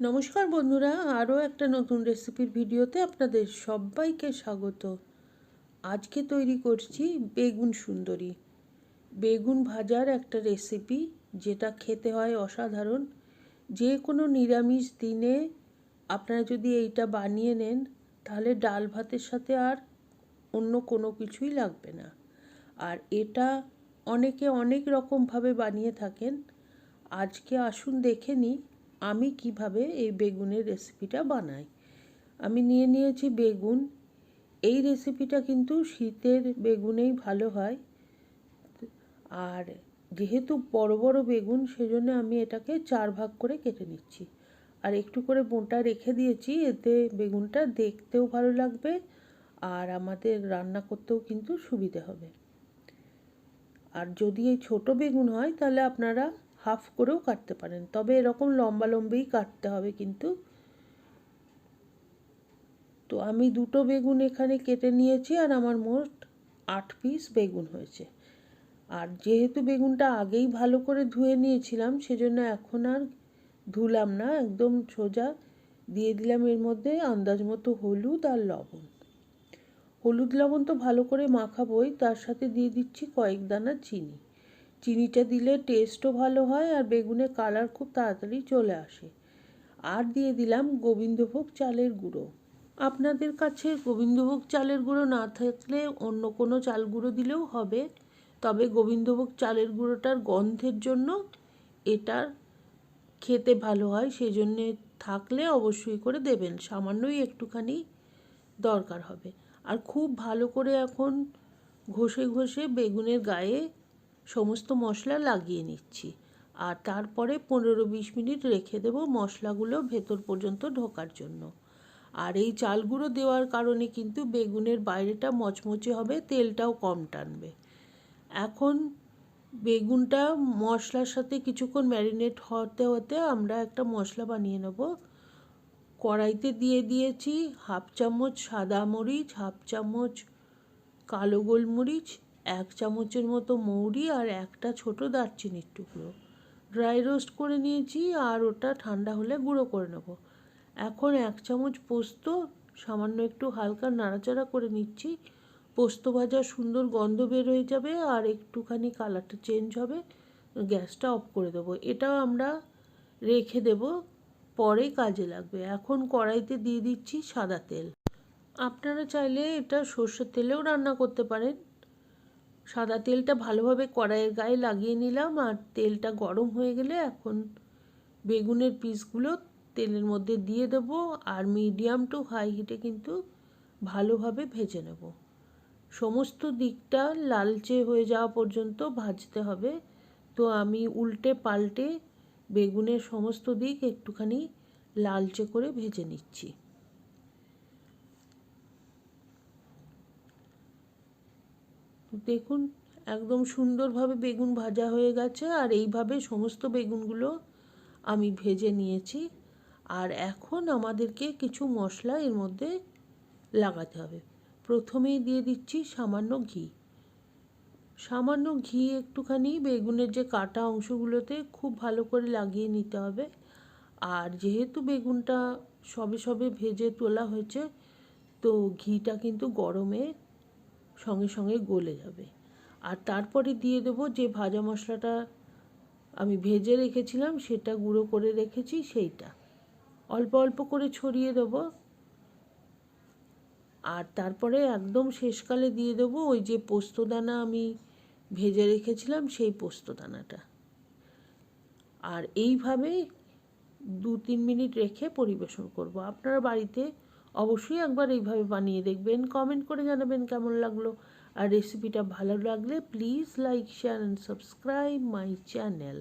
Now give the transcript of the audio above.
নমস্কার বন্ধুরা, আরও একটা নতুন রেসিপির ভিডিওতে আপনাদের সবাইকে স্বাগত। আজকে তৈরি করছি বেগুন সুন্দরী। বেগুন ভাজার একটা রেসিপি, যেটা খেতে হয় অসাধারণ। যে কোনো নিরামিষ দিনে আপনারা যদি এইটা বানিয়ে নেন, তাহলে ডাল ভাতের সাথে আর অন্য কোনো কিছুই লাগবে না। আর এটা অনেকে অনেক রকমভাবে বানিয়ে থাকেন। আজকে আসুন দেখে নিই আমি কীভাবে এই বেগুনের রেসিপিটা বানাই? আমি নিয়ে নিয়েছি বেগুন। এই রেসিপিটা কিন্তু শীতের বেগুনেই ভালো হয়। আর যেহেতু বড় বড় বেগুন, সেজন্য আমি এটাকে চার ভাগ করে কেটে নিচ্ছি। আর একটু করে বোঁটা রেখে দিয়েছি, এতে বেগুনটা দেখতেও ভালো লাগবে আর আমাদের রান্না করতেও কিন্তু সুবিধে হবে। আর যদি এই ছোট বেগুন হয়, তাহলে আপনারা হাফ করেও কাটতে পারেন। তবে এরকম লম্বা লম্বেই কাটতে হবে কিন্তু। তো আমি দুটো বেগুন এখানে কেটে নিয়েছি আর আমার মোট আট পিস বেগুন হয়েছে। আর যেহেতু বেগুনটা আগেই ভালো করে ধুয়ে নিয়েছিলাম, সেজন্য এখন আর ধুলাম না, একদম সোজা দিয়ে দিলাম এর মধ্যে আন্দাজ মতো হলুদ আর লবণ। হলুদ লবণ তো ভালো করে মাখাবই, তার সাথে দিয়ে দিচ্ছি কয়েক দানা চিনি। চিনিটা দিলে টেস্টও ভালো হয় আর বেগুনের কালার খুব তাড়াতাড়ি চলে আসে। আর দিয়ে দিলাম গোবিন্দভোগ চালের গুঁড়ো। আপনাদের কাছে গোবিন্দভোগ চালের গুঁড়ো না থাকলে অন্য কোনো চাল গুঁড়ো দিলেও হবে, তবে গোবিন্দভোগ চালের গুঁড়োটার গন্ধের জন্য এটার খেতে ভালো হয়, সেজন্যে থাকলে অবশ্যই করে দেবেন, সামান্যই একটুখানি দরকার হবে। আর খুব ভালো করে এখন ঘষে ঘষে বেগুনের গায়ে সমস্ত মশলা লাগিয়ে নিচ্ছি। আর তারপরে পনেরো বিশ মিনিট রেখে দেব মশলাগুলো ভেতর পর্যন্ত ঢোকার জন্য। আর এই চালগুলো দেওয়ার কারণে কিন্তু বেগুনের বাইরেটা মচমচে হবে, তেলটাও কম টানবে। এখন বেগুনটা মশলার সাথে কিছুক্ষণ ম্যারিনেট হতে হতে আমরা একটা মশলা বানিয়ে নেব। কড়াইতে দিয়ে দিয়েছি হাফ চামচ সাদা মরিচ, হাফ চামচ কালো গোলমরিচ এক চামচের মতো মৌরি আর একটা ছোট দারচিনির টুকরো। ড্রাই রোস্ট করে নিয়েছি আর ওটা ঠান্ডা হলে গুঁড়ো করে নেব। এখন এক চামচ পোস্ত, সামান্য একটু হালকা নাড়াচাড়া করে নিচ্ছি। পোস্ত ভাজা সুন্দর গন্ধ বের হয়ে যাবে আর একটুখানি কালারটা চেঞ্জ হবে। গ্যাসটা অফ করে দেবো। এটাও আমরা রেখে দেব, পরে কাজে লাগবে। এখন কড়াইতে দিয়ে দিচ্ছি সাদা তেল। আপনারা চাইলে এটা সর্ষের তেলেও রান্না করতে পারেন। সাদা তেলটা ভালোভাবে কড়াইয়ের গায়ে লাগিয়ে নিলাম আর তেলটা গরম হয়ে গেলে এখন বেগুনের পিসগুলো তেলের মধ্যে দিয়ে দেব আর মিডিয়াম টু হাই হিটে কিন্তু ভালোভাবে ভেজে নেব। সমস্ত দিকটা লালচে হয়ে যাওয়া পর্যন্ত ভাজতে হবে। তো আমি উল্টে পাল্টে বেগুনের সমস্ত দিক একটুখানি লালচে করে ভেজে নিচ্ছি। দেখুন, একদম সুন্দরভাবে বেগুন ভাজা হয়ে গেছে আর এইভাবে সমস্ত বেগুনগুলো আমি ভেজে নিয়েছি। আর এখন আমাদেরকে কিছু মশলা এর মধ্যে লাগাতে হবে। প্রথমেই দিয়ে দিচ্ছি সামান্য ঘি। সামান্য ঘি একটুখানি বেগুনের যে কাটা অংশগুলোতে খুব ভালো করে লাগিয়ে নিতে হবে। আর যেহেতু বেগুনটা সবে সবে ভেজে তোলা হয়েছে, তো ঘিটা কিন্তু গরমে সঙ্গে সঙ্গে গলে যাবে। আর তারপরে দিয়ে দেবো যে ভাজা মশলাটা আমি ভেজে রেখেছিলাম, সেটা গুঁড়ো করে রেখেছি, সেইটা। অল্প অল্প করে ছড়িয়ে দেবো। আর তারপরে একদম শেষকালে দিয়ে দেবো ওই যে পোস্তদানা আমি ভেজে রেখেছিলাম, সেই পোস্তদানাটা। আর এইভাবে দু তিন মিনিট রেখে পরিবেশন করব। আপনারা বাড়িতে অবশ্যই একবার এইভাবে বানিয়ে দেখবেন। কমেন্ট করে জানাবেন কেমন লাগল। আর রেসিপিটা ভালো লাগলে please like share and subscribe my channel